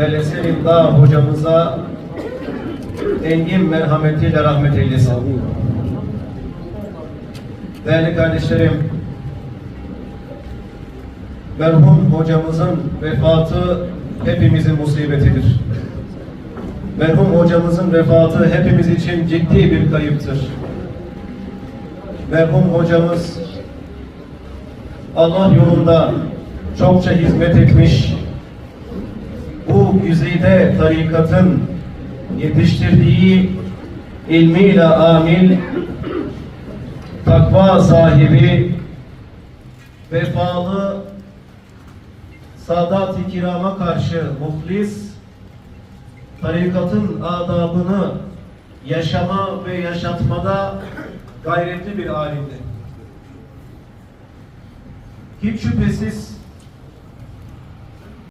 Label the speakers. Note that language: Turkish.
Speaker 1: ve Leselim Dağ hocamıza engin merhametiyle rahmet eylesin. Değerli kardeşlerim, merhum hocamızın vefatı hepimizin musibetidir. Merhum hocamızın vefatı hepimiz için ciddi bir kayıptır. Merhum hocamız Allah yolunda çokça hizmet etmiş, bu güzide tarikatın yetiştirdiği ilmiyle amil, takva sahibi, vefalı, sadat-ı kirama karşı muhlis, tarikatın adabını yaşama ve yaşatmada gayretli bir alimdi. Hiç şüphesiz